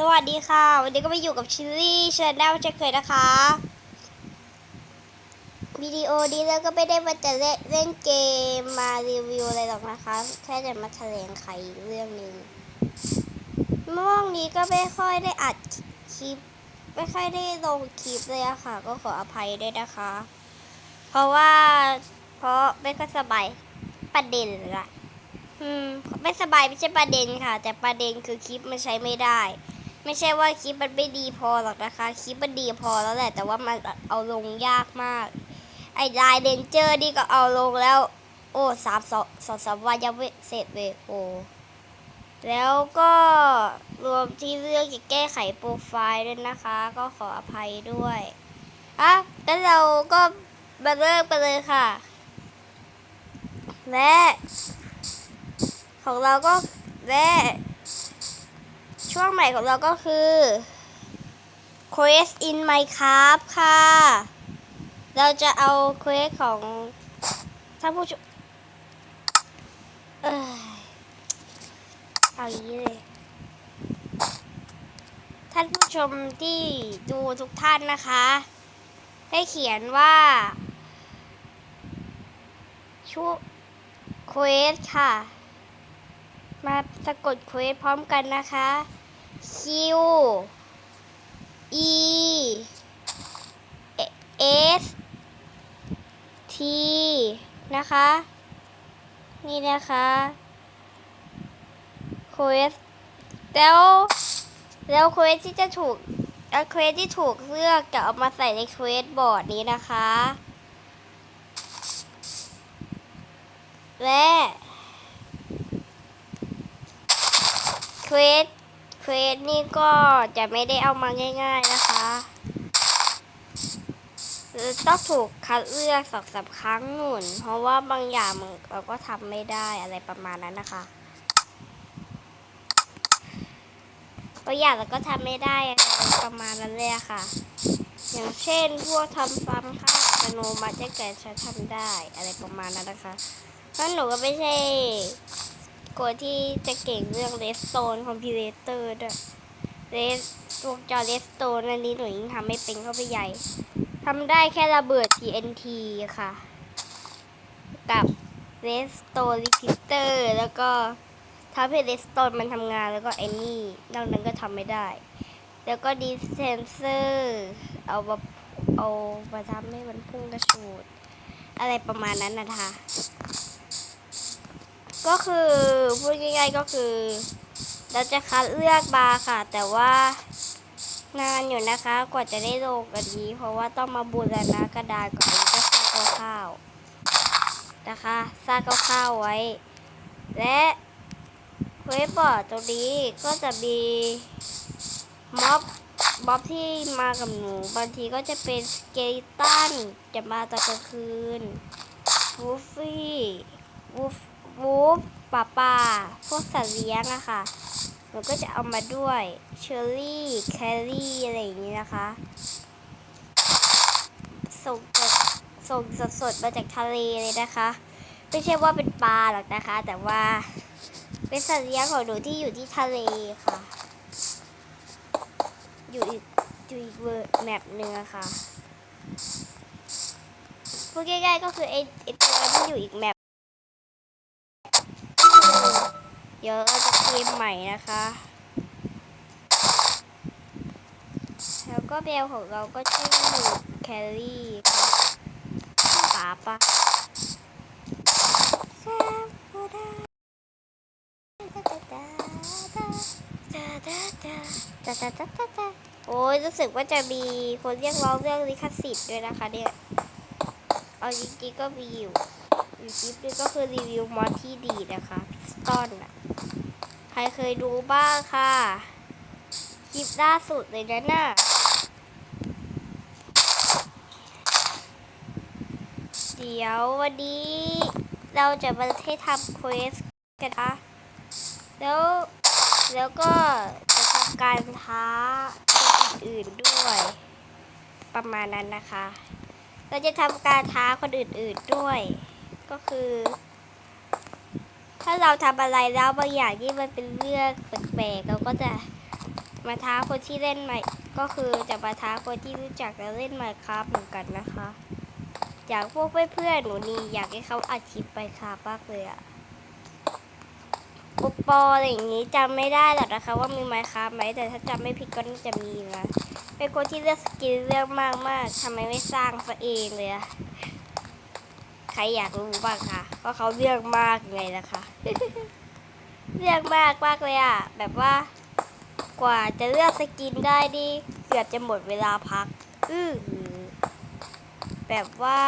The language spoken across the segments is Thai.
สวัสดีค่ะ วันนี้ก็มาอยู่กับชิลลี่ชาแนลเช่นเคยนะคะวิดีโอนี้เราก็ไม่ได้มาจะเล่นเล่นเกมมารีวิวอะไรหรอกนะคะ แค่จะมาแถลงไขเรื่องหนึ่งเมื่อวานนี้ก็ไม่ค่อยได้อัดคลิป ไม่ค่อยได้ลงคลิปเลยอะค่ะ ก็ขออภัยด้วยนะคะ เพราะว่าเพราะไม่ค่อยสบายประเด็นละอืมไม่สบายไม่ใช่ประเด็นค่ะ แต่ประเด็นคือคลิปมันใช้ไม่ได้ ไม่ใช่ว่าคลิปมันไม่ดีพอหรอกนะคะ คลิปมันดีพอแล้วแหละ แต่ว่ามันเอาลงยากมาก ไอ้ไลน์เดนเจอร์นี่ก็เอาลงแล้ว โอ้สามสองสองสามวันยังไม่เสร็จเลยโอ้แล้วก็รวมที่เรื่องจะแก้ไขโปรไฟล์ด้วยนะคะ ก็ขออภัยด้วยอะงั้นเราก็มาเริ่มกันเลยค่ะ และ ของเราก็และ ช่วงใหม่ของเราก็คือ Quest in Minecraft ค่ะ เราจะเอา Quest ของท่านผู้ชมเอยเอาอย่างนี้เลย ท่านผู้ชมที่ดูทุกท่านนะคะให้เขียนว่าช่ว Quest ค่ะ มาสะกดเควสพร้อมกันนะคะ E S T นะคะ นี่นะคะเควสแล้วแล้วเควสที่จะถูกแล้วเควสที่ถูกเลือกจะเอามาใส่ในเควสบอร์ดนี้นะคะ และเควสเควสนี่ก็จะไม่ได้เอามาง่าย ๆนะคะต้องถูกคัดเลือกสองสาครั้งหนุน เพราะว่าบางอย่างเราก็ทำไม่ได้อะไรประมาณนั้นนะคะบางอย่างเราก็ทำไม่ได้อะไรประมาณนั้นเลยค่ะ อย่างเช่นพวกทำฟาร์มข้าวอัตโนมัติจะเกิดใช้ทำได้อะไรประมาณนั้นนะคะเพราะหนูก็ไม่ใช่ คนที่จะเก่งเรื่องเลสโตนคอมพิวเตอร์ด้วยเลสวงจรเลสโตนอันนี้หนูยิ่งทำไม่เป็นเข้าไปใหญ่ทำได้แค่ระเบิด TNT ค่ะ กับเลสโตนรีพิเตอร์แล้วก็ทำให้เลสโตนมันทำงานแล้วก็ไอ้นี่นอกนั้นก็ทำไม่ได้ แล้วก็ดีเซนเซอร์เอามาเอามาทำให้มันพุ่งกระชูดอะไรประมาณนั้นนะคะ ก็คือพูดง่ายๆก็คือ เราจะคัดเลือกมาค่ะ แต่ว่านานอยู่นะคะ กว่าจะได้ลงกันนี้ เพราะว่าต้องมาบูรณะกระดาษก่อนแล้วก็สร้างคร่าวๆนะคะสร้างคร่าวๆไว้ และเว็บบอร์ดตรงนี้ก็จะมีม็อบม็อบที่มากับหนู บางทีก็จะเป็นสเกลตันจะมาตอนกลางคืนวูฟฟี่วูฟ วูฟป่าป่าพวกสัตว์เลี้ยงอะค่ะหนูก็จะเอามาด้วยเชอร์รี่แคลรี่อะไรอย่างนี้นะคะส่งจากส่งสดๆมาจากทะเลเลยนะคะ ไม่ใช่ว่าเป็นปลาหรอกนะคะ แต่ว่าเป็นสัตว์เลี้ยงของหนูที่อยู่ที่ทะเลค่ะ อยู่อีกอยู่อีกเวอร์แมปหนึ่งอะค่ะพูดง่ายๆก็คือไอไอตัวที่อยู่อีกแม ดี๋ยวเราจะเกมใหม่นะคะ แล้วก็แมวของเราก็ชื่อแคลรี่ค่ะป๋าปะโอ้ยรู้สึกว่าจะมีคนเรียกร้องเรื่องลิขสิทธิ์ด้วยนะคะเนี่ย เอาจริงๆก็มีอยู่ อยู่คลิปนี้ก็คือรีวิวมอดที่ดีนะคะพิสตอนอะใครเคยดูบ้างค่ะคลิปล่าสุดเลยนะน่ะเดี๋ยววันนี้เราจะมาให้ทำเควสกันนะแล้วแล้วก็จะทำการท้าคนอื่นๆด้วย ประมาณนั้นนะคะ เราจะทำการท้าคนอื่นๆด้วย ก็คือ ถ้าเราทำอะไรแล้วบางอย่างที่มันเป็นเรื่องแปลกๆเราก็จะมาท้าคนที่เล่นใหม่ ก็คือจะมาท้าคนที่รู้จักและเล่นใหม่ครับเหมือนกันนะคะ อยากพวกเพื่อนๆหนูนี่อยากให้เขาอัดคลิปไปครับมากเลยอะปุปปออะไรอย่างนี้จำไม่ได้หรอกนะคะ ว่ามีไมค์ครับไหมแต่ถ้าจำไม่ผิดก็น่าจะมีนะเป็นคนที่เลือกสกินเลือกมากมากๆทำไมไม่สร้างซะเองเลยอะ ใครอยากรู้บ้างคะเพราะเขาเลือกมากไงนะคะเลือกมากมากเลยอะแบบว่ากว่าจะเลือกสกินได้ดิเกือบจะหมดเวลาพัก อื้อหือแบบว่า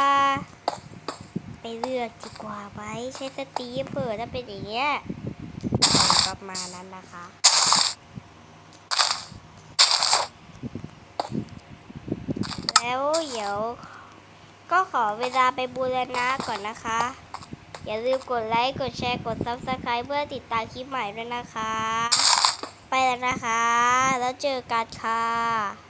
ไปเลือกดีกว่าไหมใช้สตีฟเผื่อถ้าเป็นอย่างเงี้ยประมาณนั้นนะคะแล้วเดี๋ยว ก็ขอเวลาไปบูรณะก่อนนะคะ อย่าลืมกดไลค์ กดแชร์ กด Subscribe เพื่อติดตามคลิปใหม่ด้วยนะคะ ไปแล้วนะคะ แล้วเจอกันค่ะ